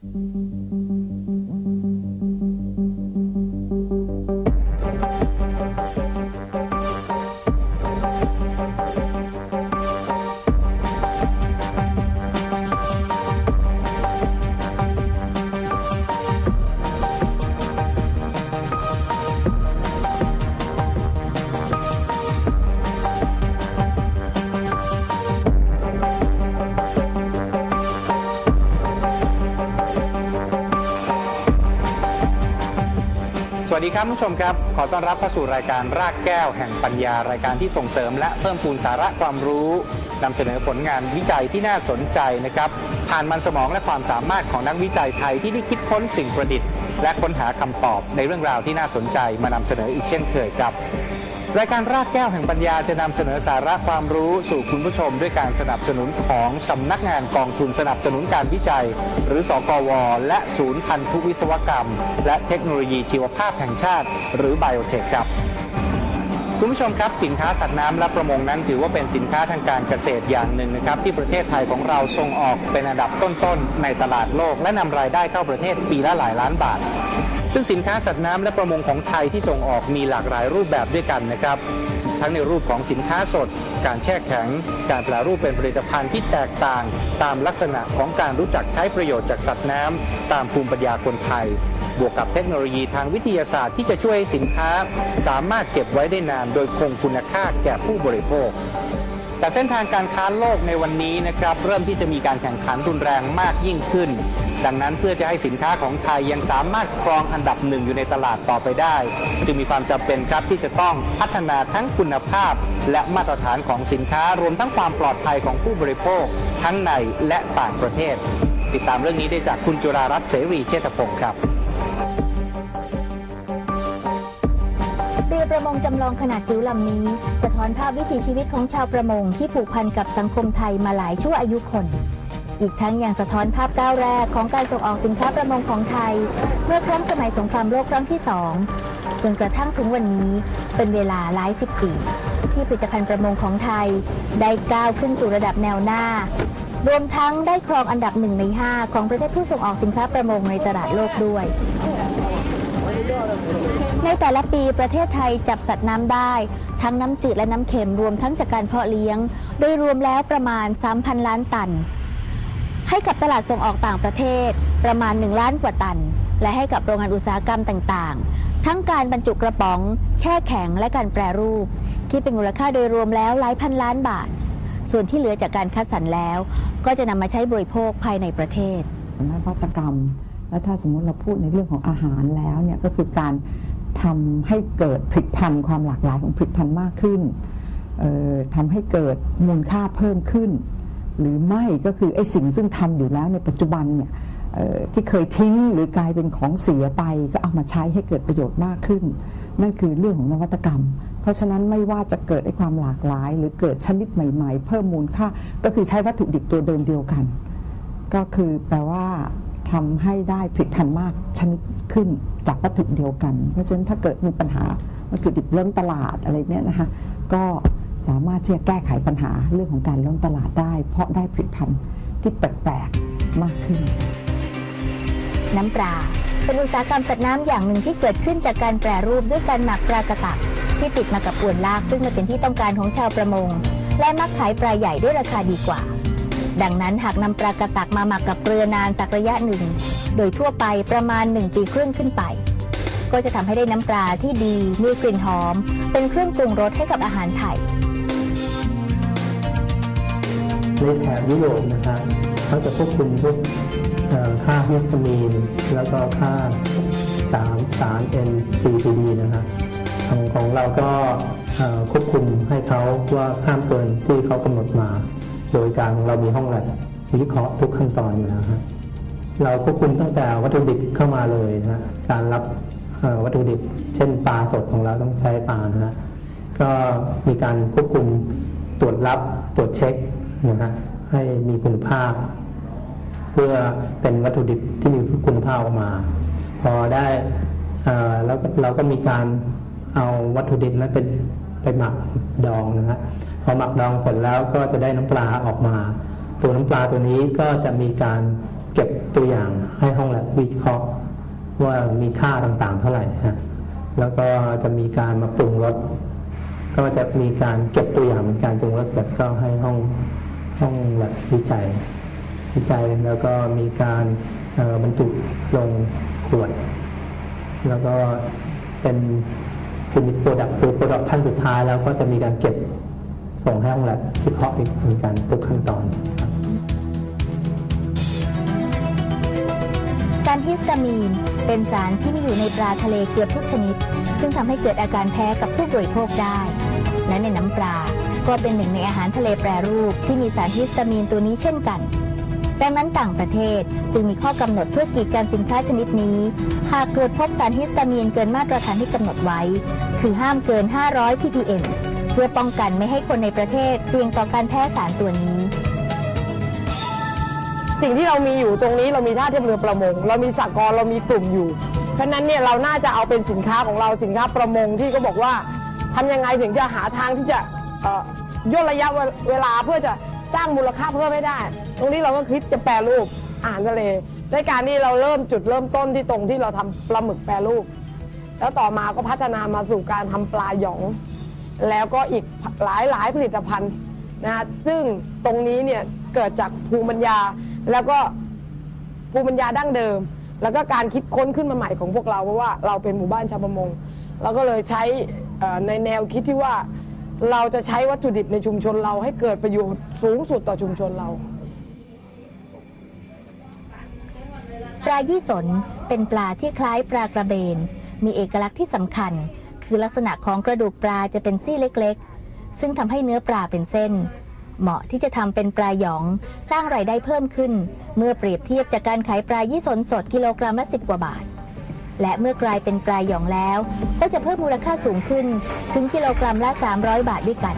สวั ดีครับผู้ชมครับ ขอต้อนรับเข้าสู่รายการรากแก้วแห่งปัญญารายการที่ส่งเสริม และเพิ่มพูนสาระความรู้นำเสนอผลงานวิจัยที่น่าสนใจนะครับ ผ่านมันสมองและความสามารถของนักวิจัยไทยที่ได้คิดค้นสิ่งประดิษฐ์ และค้นหาคำตอบในเรื่องราวที่น่าสนใจมานำเสนออีกเช่นเคยครับ รายการรากแก้วแห่งปัญญาจะนำเสนอสาระความรู้สู่คุณผู้ชม ด้วยการสนับสนุนของสำนักงานกองทุนสนับสนุนการวิจัย หรือสกว และศูนย์พันธุวิศวกรรม และเทคโนโลยีชีวภาพแห่งชาติ หรือไบโอเทคครับคุณผู้ชมครับสินค้าสัตว์น้ำและประมงนั้นถือว่าเป็นสินค้าทางการเกษตรอย่างหนึ่งนะครับ ที่ประเทศไทยของเราส่งออกเป็นอันดับต้นๆ ในตลาดโลก และนำรายได้เข้าประเทศปีละหลายล้านบาท ซึ่งสินค้าสัตว์น้ำและประมงของไทยที่ส่งออกมีหลากหลายรูปแบบด้วยกันนะครับ ทั้งในรูปของสินค้าสด การแช่แข็ง การแปลรูปเป็นผลิตภัณฑ์ที่แตกต่าง ตามลักษณะของการรู้จักใช้ประโยชน์จากสัตว์น้ำตามภูมิปัญญาคนไทย บวกกับเทคโนโลยีทางวิทยาศาสตร์ที่จะช่วยให้สินค้า สามารถเก็บไว้ได้นาน โดยคงคุณค่าแก่ผู้บริโภค แต่เส้นทางการค้าโลกในวันนี้นะครับเริ่มที่จะมีการแข่งขันรุนแรงมากยิ่งขึ้น ดังนั้นเพื่อจะให้สินค้าของไทยยังสามารถครองอันดับหนึ่งอยู่ในตลาดต่อไปได้ จึงมีความจำเป็นครับที่จะต้องพัฒนาทั้งคุณภาพ และมาตรฐานของสินค้ารวมทั้งความปลอดภัยของผู้บริโภค ทั้งในและต่างประเทศ ติดตามเรื่องนี้ได้จากคุณจุรารัตน์เสรีเชษฐพงศ์ครับ รือประมงจำลองขนาดจิ๋วลำนี้ สะท้อนภาพวิถีชีวิตของชาวประมงที่ผูกพันกับสังคมไทยมาหลายชั่วอายุคน อีกทั้งยังสะท้อนภาพก้าวแรกของการส่งออกสินค้าประมงของไทย เมื่อครั้งสมัยสงครามโลกครั้งที่สองจนกระทั่งถึงวันนี้เป็นเวลาหลายสิบปีที่ผลิตภัณฑ์ประมงของไทย ได้ก้าวขึ้นสู่ระดับแนวหน้า รวมทั้งได้ครองอันดับหนึ่งในห้าของประเทศผู้ส่งออกสินค้าประมงในตลาดโลกด้วย ในแต่ละปีประเทศไทยจับสัตว์น้ำได้ ทั้งน้ำจืดและน้ำเค็มรวมทั้งจากการเพาะเลี้ยง โดยรวมแล้วประมาณ 3,000 ล้านตัน ให้กับตลาดส่งออกต่างประเทศประมาณ 1 ล้านกว่าตัน และให้กับโรงงานอุตสาหกรรมต่างๆ ทั้งการบรรจุกระป๋อง แช่แข็งและการแปรรูป คิดเป็นมูลค่าโดยรวมแล้วหลายพันล้านบาท ส่วนที่เหลือจากการคัดสรรแล้ว ก็จะนำมาใช้บริโภคภายในประเทศนวัตกรรม และถ้าสมมติเราพูดในเรื่องของอาหารแล้วเนี่ยก็คือการ ทำให้เกิดผลิตภัณฑ์ความหลากหลายของผลิตภัณฑ์มากขึ้นทำให้เกิดมูลค่าเพิ่มขึ้น หรือไม่ก็คือไอ้สิ่งซึ่งทำอยู่แล้วในปัจจุบันเนี่ยที่เคยทิ้งหรือกลายเป็นของเสียไปก็เอามาใช้ให้เกิดประโยชน์มากขึ้น นั่นคือเรื่องของนวัตกรรม เพราะฉะนั้นไม่ว่าจะเกิดไอ้ความหลากหลาย หรือเกิดชนิดใหม่ ๆ เพิ่มมูลค่าก็คือใช้วัตถุดิบตัวเดิมเดียวกัน ก็คือแปลว่า ทำให้ได้ผลิตภัณฑ์มากชนิดขึ้นจากวัตถุเดียวกัน เพราะฉะนั้นถ้าเกิดมีปัญหาวัตถุดิบล้นตลาดอะไรเนี่ยนะคะก็สามารถที่จะแก้ไขปัญหาเรื่องของการล้นตลาดได้ เพราะได้ผลิตภัณฑ์ที่แปลกๆมากขึ้น น้ำปลาเป็นอุตสาหกรรมสัตว์น้ำอย่างหนึ่งที่เกิดขึ้นจากการแปรรูปด้วยการหมักปลากระตักที่ติดมากับอวนลากซึ่งมันเป็นที่ต้องการของชาวประมง และมักขายปลาใหญ่ด้วยราคาดีกว่า ดังนั้นหากนำปลากระตักมาหมักกับเกลือนานสักระยะหนึ่ง โดยทั่วไปประมาณ 1 ปีครึ่งขึ้นไป ก็จะทำให้ได้น้ำปลาที่ดีมีกลิ่นหอม เป็นเครื่องปรุงรสให้กับอาหารไทยในแถบยุโรปนะครับเขาจะควบคุมพวกค่าฮิสตามีน แล้วก็ค่าสารสาร NCPD นะครับของของเราก็ควบคุมให้เขาว่าห้ามเกินที่เขากำหนดมา โดยการเรามีห้องแลบวิเคราะห์ทุกขั้นตอนอยู่แล้วครับเราควบคุมตั้งแต่วัตถุดิบเข้ามาเลยนะฮะการรับวัตถุดิบ เช่นปลาสดของเราต้องใช้ปลานะฮะก็มีการควบคุมตรวจรับตรวจเช็คนะฮะให้มีคุณภาพ เพื่อเป็นวัตถุดิบที่มีคุณภาพออกมา พอได้อ่อแล้วเราก็มีการเอาวัตถุดิบนั้นเป็นไปหมักดองนะฮะ อหมักดองเสร็จแล้วก็จะได้น้ำปลาออกมา ตัวน้ำปลาตัวนี้ก็จะมีการเก็บตัวอย่างให้ห้องแลบวิเคราะห์ว่ามีค่าต่างๆ เท่าไหร่ฮะแล้วก็จะมีการมาปรุงรสก็จะมีการเก็บตัวอย่างเป็นการปรุงรสเสร็จก็ให้ห้องห้องแลบวิจัย วิจัยแล้วก็มีการบรรจุลงขวด แล้วก็เป็นฟินิชโปรดักต์คือโปรดักต์ขั้นสุดท้ายแล้วก็จะมีการเก็บ ส่งให้ห้องแลบวิเคราะห์อีกเหมือนกันทุกขั้นตอนสารฮิสตามีน เป็นสารที่มีอยู่ในปลาทะเลเกือบทุกชนิด ซึ่งทำให้เกิดอาการแพ้กับผู้บริโภคได้ และในน้ำปลาก็เป็นหนึ่งในอาหารทะเลแปรรูปที่มีสารฮิสตามีนตัวนี้เช่นกัน ดังนั้นต่างประเทศจึงมีข้อกำหนดเพื่อกีดกันสินค้าชนิดนี้ หากตรวจพบสารฮิสตามีนเกินมาตรฐานที่กำหนดไว้ คือห้ามเกิน 500 ppm พื่อป้องกันไม่ให้คนในประเทศเสี่ยงต่อการแพ้สารตัวนี้ สิ่งที่เรามีอยู่ตรงนี้เรามีท่าเทียบเรือประมง เรามีสากลเรามีกลุ่มอยู่ เพราะนั้นเนี่ยเราน่าจะเอาเป็นสินค้าของเราสินค้าประมงที่ก็บอกว่าทำยังไงถึงจะหาทางที่จะย่นระยะเวลาเพื่อจะสร้างมูลค่าเพิ่มให้ได้ ตรงนี้เราก็คิดจะแปรรูปอาหารทะเลด้วยการที่เราเริ่มจุดเริ่มต้นที่ตรงที่เราทำปลาหมึกแปรรูป แล้วต่อมาก็พัฒนามาสู่การทำปลาหยอง แล้วก็อีกหลายหลายผลิตภัณฑ์นะฮะซึ่งตรงนี้เนี่ยเกิดจากภูมิปัญญาแล้วก็ภูมิปัญญาดั้งเดิม แล้วก็การคิดค้นขึ้นมาใหม่ของพวกเราเพราะว่าเราเป็นหมู่บ้านชาวประมงเราก็เลยใช้ในแนวคิดที่ว่าเราจะใช้วัตถุดิบในชุมชนเราให้เกิดประโยชน์สูงสุดต่อชุมชนเราปลายี่สนเป็นปลาที่คล้ายปลากระเบน มีเอกลักษณ์ที่สำคัญ คือลักษณะของกระดูกปลาจะเป็นซี่เล็กๆ ซึ่งทำให้เนื้อปลาเป็นเส้น เหมาะที่จะทำเป็นปลาหยอง สร้างรายได้เพิ่มขึ้น เมื่อเปรียบเทียบจากการขายปลายี่สนสดกิโลกรัมละ10กว่าบาท และเมื่อกลายเป็นปลาหยองแล้ว ก็จะเพิ่มมูลค่าสูงขึ้น ถึงกิโลกรัมละ 300 บาทด้วยกัน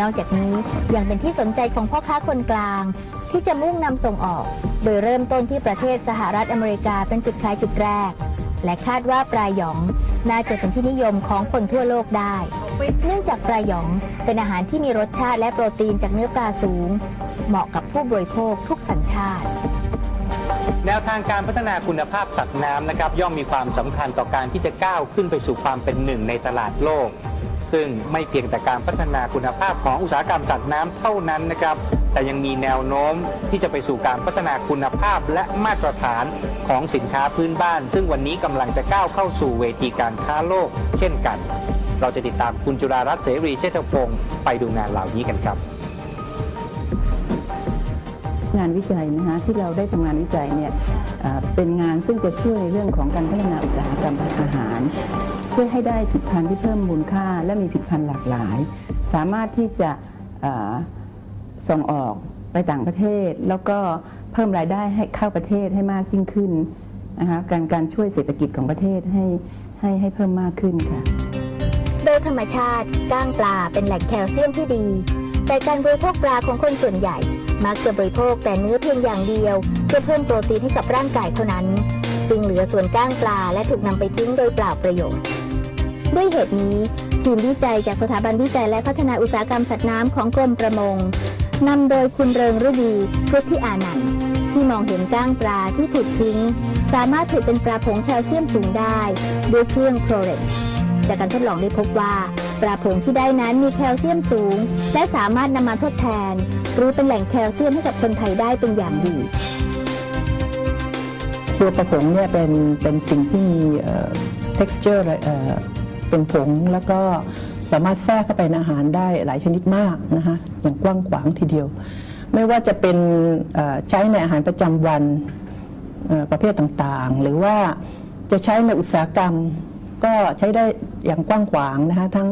นอกจากนี้ยังเป็นที่สนใจของพ่อค้าคนกลาง ที่จะมุ่งนำส่งออก โดยเริ่มต้นที่ประเทศสหรัฐอเมริกาเป็นจุดขายจุดแรก และคาดว่าปลาหยอง น่าจะเป็นที่นิยมของคนทั่วโลกได้ เนื่องจากปลาหยองเป็นอาหารที่มีรสชาติและโปรตีนจากเนื้อปลาสูง เหมาะกับผู้บริโภคทุกสัญชาติ แนวทางการพัฒนาคุณภาพสัตว์น้ำนะครับย่อมมีความสำคัญต่อการที่จะก้าวขึ้นไปสู่ความเป็นหนึ่งในตลาดโลก ซึ่งไม่เพียงแต่การพัฒนาคุณภาพของอุตสาหกรรมสัตว์น้ำเท่านั้นนะครับ แต่ยังมีแนวโน้มที่จะไปสู่การพัฒนาคุณภาพและมาตรฐานของสินค้าพื้นบ้าน ซึ่งวันนี้กำลังจะก้าวเข้าสู่เวทีการค้าโลก เช่นกัน เราจะติดตามคุณจุฬารัตน์เสรีเชษฐพงศ์ไปดูงานเหล่านี้กันครับ งานวิจัยนะคะที่เราได้ทำงานวิจัยเนี่ยเป็นงานซึ่งจะช่วยในเรื่องของการพัฒนาอุตสาหกรรมอาหาร เพื่อให้ได้ผลิตภัณฑ์ที่เพิ่มมูลค่า และมีผลิตภัณฑ์หลากหลาย สามารถที่จะ ส่งออกไปต่างประเทศ แล้วก็เพิ่มรายได้ให้เข้าประเทศให้มากยิ่งขึ้นนะคะการการช่วยเศรษฐกิจของประเทศให้ให้ให้เพิ่มมากขึ้นค่ะโดยธรรมชาติก้างปลาเป็นแหล่งแคลเซียมที่ดี แต่การบริโภคปลาของคนส่วนใหญ่ มักจะบริโภคแต่เนื้อเพียงอย่างเดียว เพื่อเพิ่มโปรตีนให้กับร่างกายเท่านั้น จึงเหลือส่วนก้างปลาและถูกนำไปทิ้งโดยเปล่าประโยชน์ ด้วยเหตุนี้ทีมวิจัยจากสถาบันวิจัยและพัฒนาอุตสาหกรรมสัตว์น้ำของกรมประมง นำโดยคุณเริงฤดีพุทธิอานันต์ที่มองเห็นก้างปลาที่ถูกทิ้ง สามารถผลิตเป็นปลาผงแคลเซียมสูงได้ ด้วยเครื่องโครเรกจากการทดลองได้พบว่า ปลาผงที่ได้นั้นมีแคลเซียมสูง และสามารถนำมาทดแทน หรือเป็นแหล่งแคลเซียมให้กับคนไทยได้เป็นอย่างดี ตัวประผงเนี่ยเป็นเป็นสิ่งที่มี texture เเป็นผงแล้วก็ สามารถแทรกเข้าไปในอาหารได้หลายชนิดมากนะคะอย่างกว้างขวางทีเดียว ไม่ว่าจะเป็นใช้ในอาหารประจำวันประเภทต่างๆ หรือว่าจะใช้ในอุตสาหกรรมก็ใช้ได้อย่างกว้างขวางนะคะทั้ง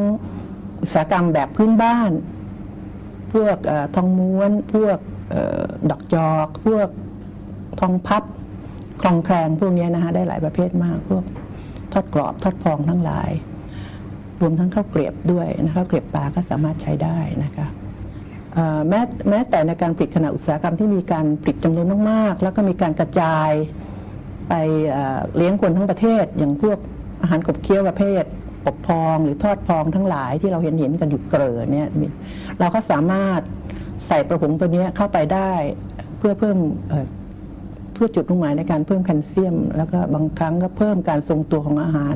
อุตสาหกรรมแบบพื้นบ้าน พวกอทองม้วน พวกอดอกจอก พวกทองพับคลองแคลงพวกนี้นะคะได้หลายประเภทมากพวกทอดกรอบทอดพองทั้งหลาย รวมทั้งข้าวเกลียบด้วยนะคะเกลียบปลาก็สามารถใช้ได้นะคะแม้แม้แต่ในการผลิตขณะอุตสาหกรรมที่มีการผลิตจำนวนมากๆ แล้วก็มีการกระจายไปเลี้ยงคนทั้งประเทศ อย่างพวกอาหารกบเคี้ยวประเภทอบพองหรือทอดพองทั้งหลายที่เราเห็นเห็นกันอยู่เกลือเนี่ยเราก็สามารถใส่ประผงตัวนี้เข้าไปได้เพื่อเพิ่มเพื่อจุดมุ่งหมายในการเพิ่มแคลเซียม แล้วก็บางครั้งก็เพิ่มการทรงตัวของอาหาร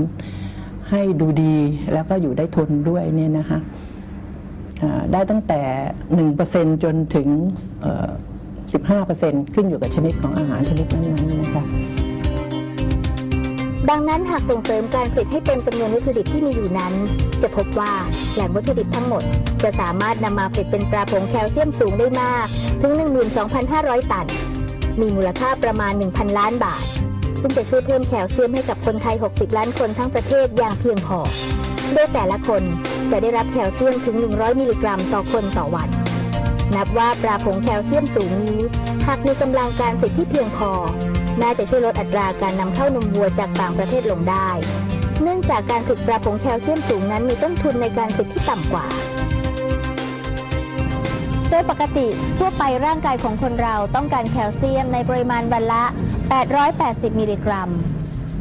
ให้ดูดีแล้วก็อยู่ได้ทนด้วยเนี่ยนะคะได้ตั้งแต่ 1%จนถึงเอ่อ15%ขึ้นอยู่กับชนิดของอาหารชนิดนั้นๆนะคะดังนั้นหากส่งเสริมการผลิตให้เต็มจำนวนวัตถุดิบที่มีอยู่นั้น จะพบว่าแหล่งวัตถุดิบทั้งหมด จะสามารถนำมาผลิตเป็นปลาผงแคลเซียมสูงได้มาก ถึง 12,500 ตัน มีมูลค่าประมาณ 1,000 ล้านบาท ซึ่งจะช่วยเพิ่มแคลเซียมให้กับคนไทย 60 ล้านคนทั้งประเทศอย่างเพียงพอ โดยแต่ละคนจะได้รับแคลเซียมถึง 100 มิลลิกรัมต่อคนต่อวัน นับว่าปลาผงแคลเซียมสูงนี้หากมีกำลังการผลิตที่เพียงพอ น่าจะช่วยลดอัตราการนำเข้านมวัวจากต่างประเทศลงได้ เนื่องจากการผลิตปลาผงแคลเซียมสูงนั้นมีต้นทุนในการผลิตที่ต่ำกว่าโดยปกติทั่วไปร่างกายของคนเราต้องการแคลเซียมในปริมาณวันละ 880 มิลลิกรัม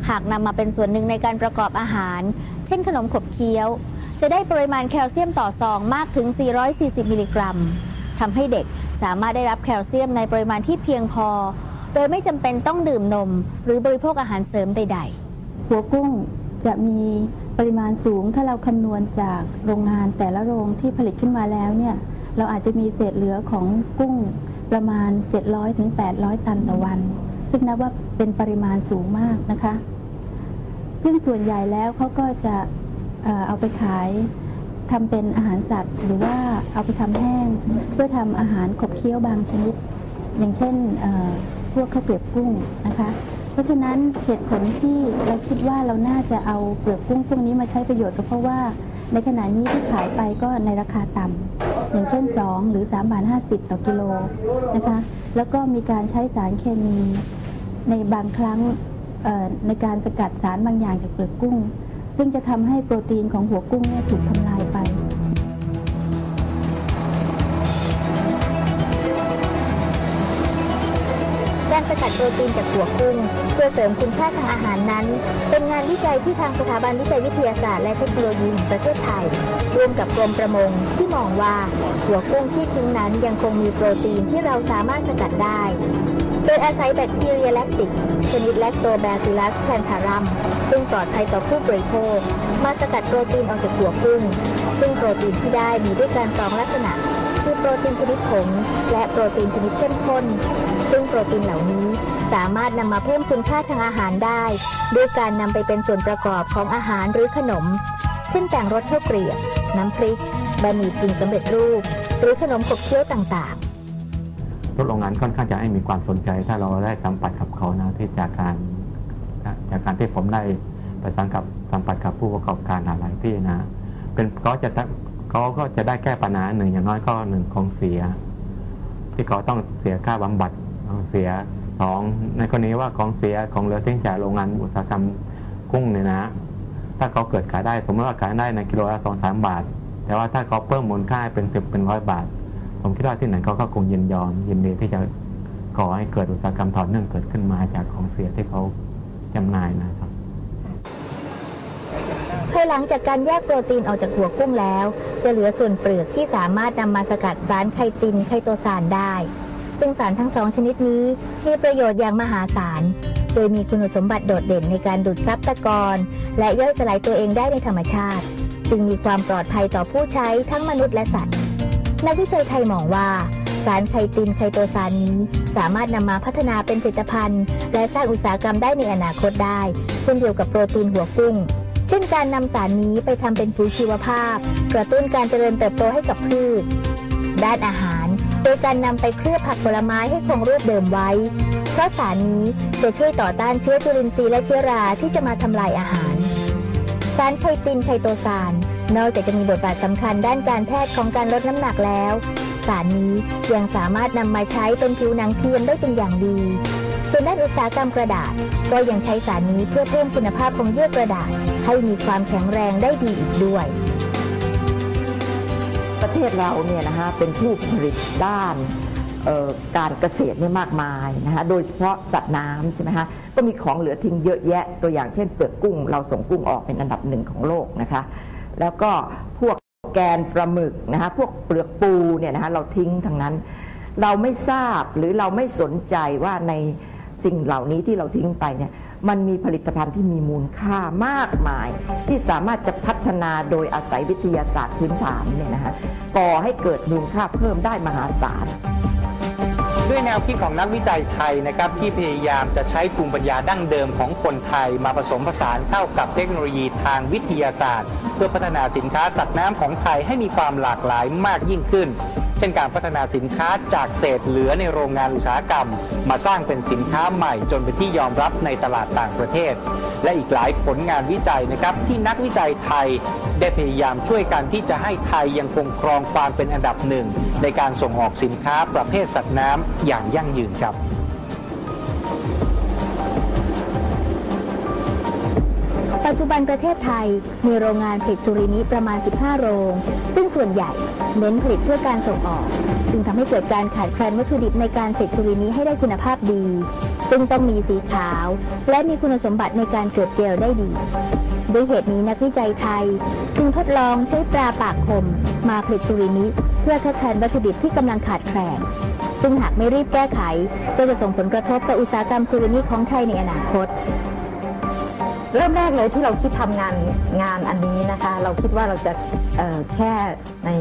หากนำมาเป็นส่วนหนึ่งในการประกอบอาหาร เช่นขนมขบเคี้ยว จะได้ปริมาณแคลเซียมต่อซองมากถึง 440 มิลลิกรัมทำให้เด็กสามารถได้รับแคลเซียมในปริมาณที่เพียงพอ โดยไม่จำเป็นต้องดื่มนม หรือบริโภคอาหารเสริมใด ๆ หัวกุ้งจะมีปริมาณสูงถ้าเราคำนวณจากโรงงานแต่ละโรงที่ผลิตขึ้นมาแล้วเนี่ยเราอาจจะมีเศษเหลือของกุ้งประมาณ 700ถึง800 ตันต่อวัน ซึ่งนับว่าเป็นปริมาณสูงมากนะคะ ซึ่งส่วนใหญ่แล้วเขาก็จะเอาไปขายทำเป็นอาหารสัตว์ หรือว่าเอาไปทำแห้ง เพื่อทำอาหารขบเคี้ยวบางชนิด อย่างเช่นพวกข้าวเกลียบกุ้งนะคะ เพราะฉะนั้นเหตุผลที่เราคิดว่าเราน่าจะเอาเปลือกกุ้งพวกนี้มาใช้ประโยชน์ก็เพราะว่าในขณะนี้ที่ขายไปก็ในราคาต่ำอย่างเช่น 2 หรือ3บาท50 ต่อกิโลนะคะ แล้วก็มีการใช้สารเคมี ในบางครั้งในการสกัดสารบางอย่างจากเปลือกกุ้ง ซึ่งจะทำให้โปรตีนของหัวกุ้งเนี่ยถูกทำลายไปการสกัดโปรตีนจากหัวกุ้ง เพื่อเสริมคุณค่าทางอาหารนั้น เป็นงานวิจัยที่ทางสถาบันวิจัยวิทยาศาสตร์และเทคโนโลยีแห่งประเทศไทย ร่วมกับกรมประมงที่มองว่าหัวกุ้งที่ทิ้งนั้นยังคงมีโปรตีนที่เราสามารถสกัดได้ โดยอาศัยแบคทีเรียแลคติก ชนิดแลคโตแบซิลัสแพนทารัม ซึ่งปลอดภัยต่อผู้บริโภค มาสกัดโปรตีนออกจากหัวกุ้ง ซึ่งโปรตีนที่ได้มีด้วยกันสองลักษณะ คือโปรตีนชนิดผง และโปรตีนชนิดเข้มข้น ซึ่งโปรตีนเหล่านี้สามารถนำมาเพิ่มคุณค่าทางอาหารได้ด้วยการนำไปเป็นส่วนประกอบของอาหารหรือขนม เช่นแกงรสข้าวเกรียบ น้ำพริก บะหมี่กึ่งสำเร็จรูป หรือขนมขบเคี้ยวต่างๆ รถโรงงานค่อนข้างจะให้มีความสนใจ ถ้าเราได้สัมผัสกับเขานะที่จากการจากการที่ผมได้ไปสัมกับสัมผัสกับผู้ประกอบการหลายที่นะ เป็นเขาจะเขาก็จะได้แก้ปัญหาหนึ่งอย่างน้อยก็หนึ่งของเสีย ที่เขาต้องเสียค่าบำบัดเสียสองในกรณีว่าของเสียของเหลือทิ้งจากโรงงานอุตสาหกรรมกุ้งเนี่ยนะ ถ้าเขาเกิดขายได้สมมติว่าขายได้ในกิโลละสองสามบาท แต่ว่าถ้าเขาเพิ่มมูลค่าเป็นสิบเป็นร้อยบาท ผมคิดว่าที่ไหนเขาก็คงยินยอม ยินดีที่จะก่อให้เกิดอุตสาหกรรมต่อเนื่องเกิดขึ้นมาจากของเสียที่เขาจำหน่ายนะครับภายหลังจากการแยกโปรตีนออกจากหัวกุ้งแล้ว จะเหลือส่วนเปลือกที่สามารถนำมาสกัดสารไคตินไคโตซานได้ ซึ่งสารทั้งสองชนิดนี้มีประโยชน์อย่างมหาศาล โดยมีคุณสมบัติโดดเด่นในการดูดซับตะกอนและย่อยสลายตัวเองได้ในธรรมชาติ จึงมีความปลอดภัยต่อผู้ใช้ทั้งมนุษย์และสัตว์ นักวิจัยไทยมองว่า สารไคตินไคโตซานนี้ สามารถนำมาพัฒนาเป็นผลิตภัณฑ์ และสร้างอุตสาหกรรมได้ในอนาคตได้ เช่นเดียวกับโปรตีนหัวกุ้ง เช่นการนำสารนี้ไปทำเป็นปุ๋ยชีวภาพ กระตุ้นการเจริญเติบโตให้กับพืช ด้านอาหาร โดยการนำไปเคลือบผักผลไม้ให้คงรูปเดิมไว้ เพราะสารนี้จะช่วยต่อต้านเชื้อจุลินทรีย์และเชื้อราที่จะมาทำลายอาหาร สารไคตินไคโตซาน นอกจากจะมีบทบาทสำคัญด้านการแพทย์ของการลดน้ำหนักแล้ว สารนี้ยังสามารถนำมาใช้เป็นผิวหนังเทียมได้เป็นอย่างดี ส่วนด้านอุตสาหกรรมกระดาษ ก็ยังใช้สารนี้เพื่อเพิ่มคุณภาพของเยื่อกระดาษ ให้มีความแข็งแรงได้ดีอีกด้วย ประเทศเราเนี่ยนะฮะเป็นผู้ผลิตด้านการเกษตรเนี่ยมากมายนะฮะโดยเฉพาะสัตว์น้ำใช่ไหมฮะก็มีของเหลือทิ้งเยอะแยะ ตัวอย่างเช่นเปลือกกุ้ง เราส่งกุ้งออกเป็นอันดับหนึ่งของโลกนะคะ แล้วก็พวกแกนปลาหมึกนะคะพวกเปลือกปูเนี่ยนะคะเราทิ้งทั้งนั้น เราไม่ทราบหรือเราไม่สนใจว่าในสิ่งเหล่านี้ที่เราทิ้งไปเนี่ยมันมีผลิตภัณฑ์ที่มีมูลค่ามากมาย ที่สามารถจะพัฒนาโดยอาศัยวิทยาศาสตร์พื้นฐานเนี่ยนะคะก่อให้เกิดมูลค่าเพิ่มได้มหาศาล ด้วยแนวคิดของนักวิจัยไทยนะครับที่พยายามจะใช้ภูมิปัญญาดั้งเดิมของคนไทย มาผสมผสานเข้ากับเทคโนโลยีทางวิทยาศาสตร์ เพื่อพัฒนาสินค้าสัตว์น้ำของไทยให้มีความหลากหลายมากยิ่งขึ้น เช่นการพัฒนาสินค้าจากเศษเหลือในโรงงานอุตสาหกรรม มาสร้างเป็นสินค้าใหม่จนเป็นที่ยอมรับในตลาดต่างประเทศ และอีกหลายผลงานวิจัยนะครับที่นักวิจัยไทยได้พยายามช่วยกันที่จะให้ไทยยังคงครองความเป็นอันดับหนึ่งในการส่งออกสินค้าประเภทสัตว์น้ำอย่างยั่งยืนครับ ปัจจุบันประเทศไทยมีโรงงานผลิตสุรินิประมาณ 15 โรง ซึ่งส่วนใหญ่เน้นผลิตเพื่อการส่งออก จึงทำให้เกิดการขาดแคลนวัตถุดิบในการผลิตสุรินิให้ได้คุณภาพดี ซึ่งต้องมีสีขาว และมีคุณสมบัติในการเกิดเจลได้ดีด้วยเหตุนี้นักวิจัยไทย จึงทดลองใช้ปลาปากคม มาผลิตสุรินิเพื่อทดแทนวัตถุดิบที่กำลังขาดแคลนซึ่งหากไม่รีบแก้ไข ก็จะส่งผลกระทบต่ออุตสาหกรรมสุรินิของไทยในอนาคต เริ่มแรกเลยที่เราคิดทำงานงานอันนี้นะคะ เราคิดว่าเราจะแค่ใน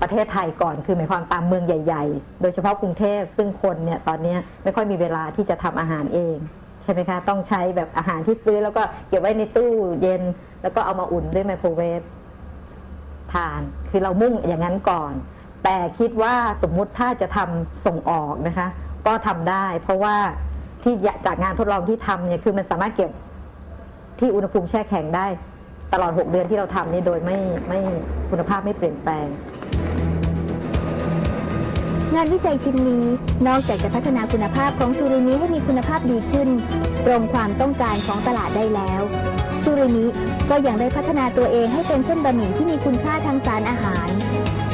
ประเทศไทยก่อนคือหมายความตามเมืองใหญ่ ๆ โดยเฉพาะกรุงเทพซึ่งคนเนี่ยตอนนี้ไม่ค่อยมีเวลาที่จะทำอาหารเองใช่ไหมคะต้องใช้แบบอาหารที่ซื้อแล้วก็เก็บไว้ในตู้เย็น แล้วก็เอามาอุ่นด้วยไมโครเวฟทาน คือเรามุ่งอย่างนั้นก่อน แต่คิดว่าสมมุติถ้าจะทำส่งออกนะคะ ก็ทำได้ เพราะว่า ที่จากงานทดลองที่ทำเนี่ยคือมันสามารถเก็บที่อุณหภูมิแช่แข็งได้ ตลอด 6 เดือนที่เราทำนี่โดยไม่ไม่คุณภาพไม่เปลี่ยนแปลง งานวิจัยชิ้นนี้นอกจากจะพัฒนาคุณภาพของซูริมิให้มีคุณภาพดีขึ้น ตรงความต้องการของตลาดได้แล้วซูริมิก็ยังได้พัฒนาตัวเองให้เป็นเส้นบะหมี่ที่มีคุณค่าทางสารอาหาร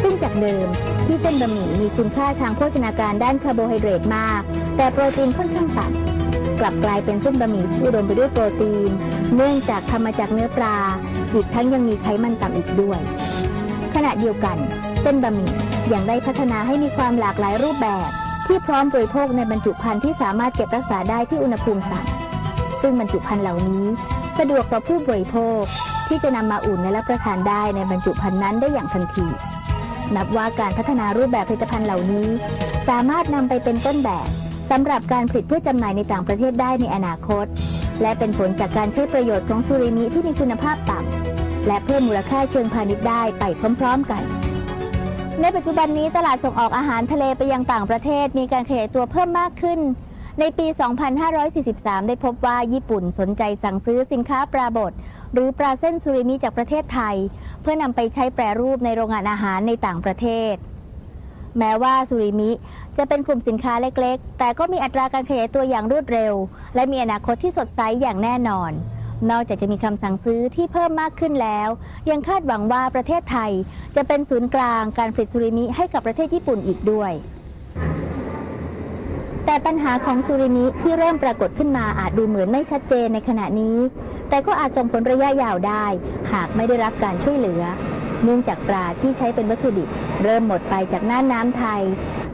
ซึ่งจากเดิมที่เส้นบะหมี่มีคุณค่าทางโภชนาการด้านคาร์โบไฮเดรตมาก แต่โปรตีนค่อนข้างต่ำกลับกลายเป็นเส้นบะหมี่ที่อุดมไปด้วยโปรตีน เนื่องจากทำมาจากเนื้อปลา อีกทั้งยังมีไขมันต่ำอีกด้วย ขณะเดียวกัน เส้นบะหมี่ยังได้พัฒนาให้มีความหลากหลายรูปแบบ ที่พร้อมบริโภคในบรรจุภัณฑ์ที่สามารถเก็บรักษาได้ที่อุณหภูมิต่ำซึ่งบรรจุภัณฑ์เหล่านี้ สะดวกต่อผู้บริโภคที่จะนำมาอุ่นและรับประทานได้ในบรรจุภัณฑ์นั้นได้อย่างทันที นับว่าการพัฒนารูปแบบผลิตภัณฑ์เหล่านี้ สามารถนำไปเป็นต้นแบบสำหรับการผลิตเพื่อจำหน่ายในต่างประเทศได้ในอนาคต และเป็นผลจากการใช้ประโยชน์ของซูริมิที่มีคุณภาพต่ำและเพิ่มมูลค่าเชิงพาณิชย์ได้ไปพร้อม ๆ กัน ในปัจจุบันนี้ตลาดส่งออกอาหารทะเลไปยังต่างประเทศมีการขยายตัวเพิ่มมากขึ้น ในปี 2543 ได้พบว่าญี่ปุ่นสนใจสั่งซื้อสินค้าปลาบด หรือปลาเส้นซูริมิจากประเทศไทย เพื่อนำไปใช้แปรรูปในโรงงานอาหารในต่างประเทศ แม้ว่าซูริมิจะเป็นกลุ่มสินค้าเล็กๆ แต่ก็มีอัตราการขยายตัวอย่างรวดเร็ว และมีอนาคตที่สดใสอย่างแน่นอน นอกจากจะมีคำสั่งซื้อที่เพิ่มมากขึ้นแล้ว ยังคาดหวังว่าประเทศไทยจะเป็นศูนย์กลางการผลิตซูริมิให้กับประเทศญี่ปุ่นอีกด้วย แต่ปัญหาของซูริมิที่เริ่มปรากฏขึ้นมาอาจดูเหมือนไม่ชัดเจนในขณะนี้ แต่ก็อาจส่งผลระยะยาวได้ หากไม่ได้รับการช่วยเหลือ เนื่องจากปลาที่ใช้เป็นวัตถุดิบ เริ่มหมดไปจากน่านน้ำไทย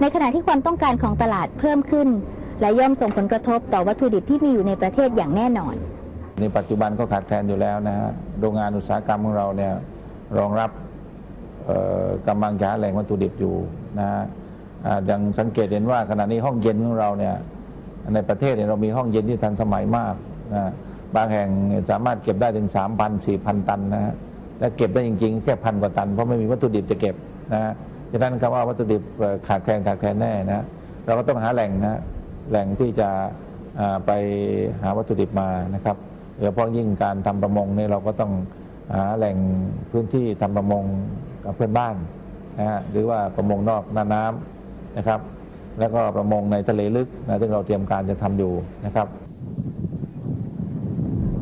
ในขณะที่ความต้องการของตลาดเพิ่มขึ้น และย่อมส่งผลกระทบต่อวัตถุดิบที่มีอยู่ในประเทศอย่างแน่นอน ในปัจจุบันก็ขาดแคลนอยู่แล้วนะฮะโรงงานอุตสาหกรรมของเราเนี่ยรองรับกำลังจะหาแหล่งวัตถุดิบอยู่นะฮะ อ่าดังสังเกตเห็นว่าขณะนี้ห้องเย็นของเราเนี่ยในประเทศเนี่ยเรามีห้องเย็นที่ทันสมัยมากนะบางแห่งสามารถเก็บได้ถึง 3,000 4,000 ตันนะฮะและเก็บได้จริงๆ แค่พันกว่าตัน เพราะไม่มีวัตถุดิบจะเก็บนะฮะฉะนั้นคำว่าวัตถุดิบขาดแคลนขาดแคลนแน่นะเราก็ต้องหาแหล่งนะแหล่งที่จะไปหาวัตถุดิบมานะครับโดยเฉพาะยิ่งการทำประมงเนี่ยเราก็ต้องหาแหล่งพื้นที่ทำประมงกับเพื่อนบ้านนะฮะหรือว่าประมงนอกหน้าน้ำ นะครับ แล้วก็ประมงในทะเลลึกนะซึ่งเราเตรียมการจะทำอยู่นะครับ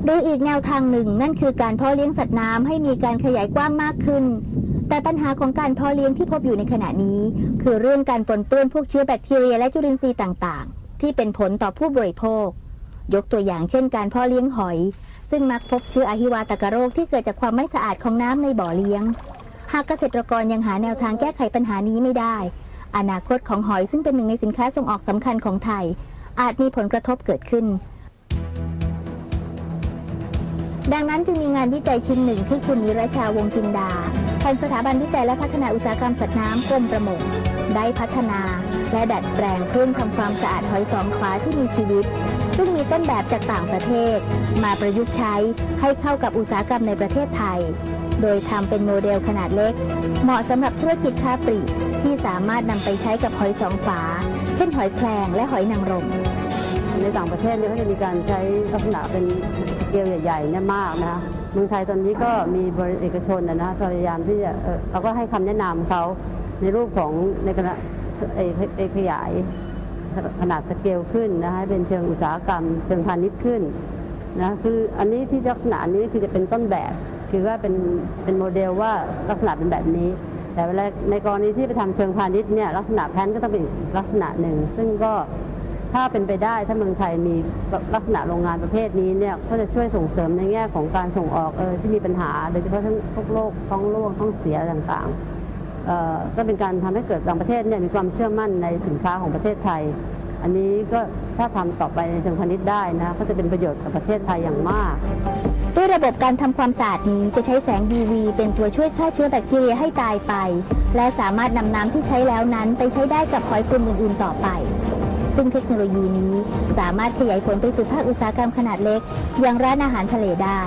หรืออีกแนวทางหนึ่งนั่นคือการเพาะเลี้ยงสัตว์น้ำให้มีการขยายกว้างมากขึ้น แต่ปัญหาของการเพาะเลี้ยงที่พบอยู่ในขณะนี้ คือเรื่องการปนเปื้อนพวกเชื้อแบคทีเรียและจุลินทรีย์ต่างๆ ที่เป็นผลต่อผู้บริโภค ยกตัวอย่างเช่น การเพาะเลี้ยงหอย ซึ่งมักพบเชื้ออหิวาตกโรคที่เกิดจากความไม่สะอาดของน้ำในบ่อเลี้ยง หากเกษตรกรยังหาแนวทางแก้ไขปัญหานี้ไม่ได้ อนาคตของหอยซึ่งเป็นหนึ่งในสินค้าส่งออกสำคัญของไทย อาจมีผลกระทบเกิดขึ้น ดังนั้นจึงมีงานวิจัยชิ้นหนึ่งที่คุณนิรชาวงจินดาแห่งสถาบันวิจัยและพัฒนาอุตสาหกรรมสัตว์น้ำกรมประมงได้พัฒนา และดัดแปลงเครื่องทำความสะอาดหอยสองฟ้าที่มีชีวิต ซึ่งมีต้นแบบจากต่างประเทศ มาประยุกต์ใช้ให้เข้ากับอุตสาหกรรมในประเทศไทย โดยทำเป็นโมเดลขนาดเล็ก เหมาะสำหรับธุรกิจค้าปลีกที่สามารถนำไปใช้กับหอยสองฝา เช่นหอยแครงและหอยนางรมในต่างประเทศเนี่ยเขาจะมีการใช้ลักษณะเป็นสเกลใหญ่ๆเนี่ยมากนะคะเมืองไทยตอนนี้ก็มีบริเอกชนนะนะพยายามที่จะเราก็ให้คำแนะนำเขาในรูปของในขณะเอ่อเอขยายขนาดสเกลขึ้นนะคะเป็นเชิงอุตสาหกรรม เชิงพาณิชย์ขึ้นนะคืออันนี้ที่ลักษณะนี้คือจะเป็นต้นแบบ คือว่าเป็นเป็นโมเดลว่าลักษณะเป็นแบบนี้ แต่เวลาในกรณีที่ไปทำเชิงพาณิชย์เนี่ยลักษณะแพนก็ต้องเป็นลักษณะหนึ่ง ซึ่งก็ถ้าเป็นไปได้ถ้าเมืองไทยมีลักษณะโรงงานประเภทนี้เนี่ยก็จะช่วยส่งเสริมในแง่ของการส่งออกเออที่มีปัญหา โดยเฉพาะทั้งพวกโรคท้องร่วงท้องเสียต่างๆเอ่อก็เป็นการทำให้เกิดต่างประเทศเนี่ยมีความเชื่อมั่นในสินค้าของประเทศไทย อันนี้ก็ถ้าทำต่อไปในเชิงพาณิชย์ได้นะก็จะเป็นประโยชน์กับประเทศไทยอย่างมาก ด้วยระบบการทำความสะอาดนี้จะใช้แสง UV เป็นตัวช่วยฆ่าเชื้อแบคทีเรียให้ตายไป และสามารถนำน้ำที่ใช้แล้วนั้นไปใช้ได้กับหอยกลุ่มอื่นๆต่อไป ซึ่งเทคโนโลยีนี้สามารถขยายผลไปสู่ภาคอุตสาหกรรมขนาดเล็ก อย่างร้านอาหารทะเลได้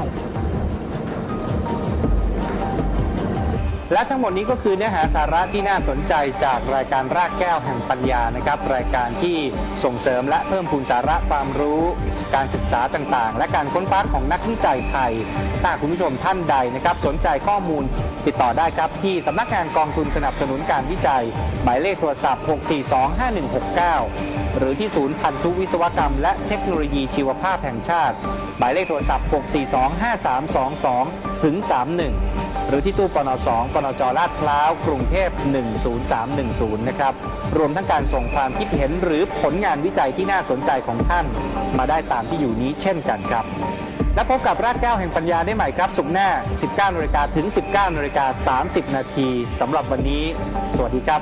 และทั้งหมดนี้ก็คือเนื้อหาสาระที่น่าสนใจจากรายการรากแก้วแห่งปัญญานะครับ รายการที่ส่งเสริมและเพิ่มพูนสาระความรู้ การศึกษาต่างๆ และการค้นคว้าของนักวิจัยไทย ถ้าคุณผู้ชมท่านใดนะครับ สนใจข้อมูลติดต่อได้ครับ ที่สำนักงานกองทุนสนับสนุนการวิจัย หมายเลขโทรศัพท์ 6425169 หรือที่ศูนย์พันธุวิศวกรรม และเทคโนโลยีชีวภาพแห่งชาติ หมายเลขโทรศัพท์ 6425322 ถึง 31 รือที่ตู้ปน2ปนจลาดพร้าวกรุงเทพ 10310 นะครับ รวมทั้งการส่งความคิดเห็นหรือผลงานวิจัยที่น่าสนใจของท่าน มาได้ตามที่อยู่นี้เช่นกันครับ และพบกับรากแก้วแห่งปัญญาได้ใหม่ครับ สุกหน้า 19นาฬิกาถึง 19นาฬิกา30 นาทีสำหรับวันนี้ สวัสดีครับ